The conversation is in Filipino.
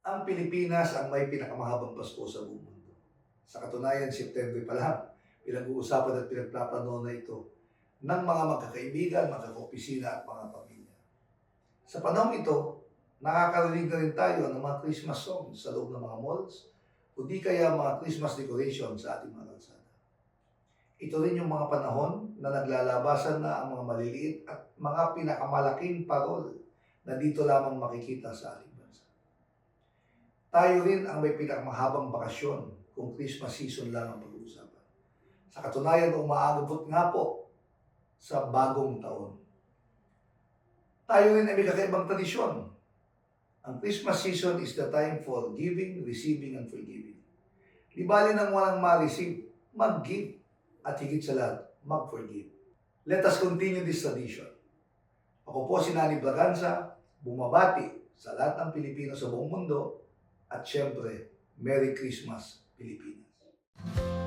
ang Pilipinas ang may pinakamahabang Pasko sa buong mundo. Sa katunayan, September pa lang, pinag-uusapan at pinagplapano na ito ng mga magkakaibigan, mga kaopisina at mga pamilya. Sa panahon ito, nakakarinig na rin tayo ng mga Christmas songs sa loob ng mga malls o di kaya mga Christmas decorations sa ating mga kalsada. Ito rin yung mga panahon na naglalabasan na ang mga maliliit at mga pinakamalaking parol na dito lamang makikita sa ating. Tayo rin ang may pinakamahabang bakasyon kung Christmas season lang ang pag-uusapan. Sa katunayan, umaagabot nga po sa bagong taon. Tayo rin ay may kakaibang tradisyon. Ang Christmas season is the time for giving, receiving, and forgiving. Di bali nang walang ma-receive, mag-give at higit sa lahat, mag-forgive. Let us continue this tradition. Ako po si Nani Braganza, bumabati sa lahat ng Pilipino sa buong mundo at syempre, Merry Christmas, Pilipinas.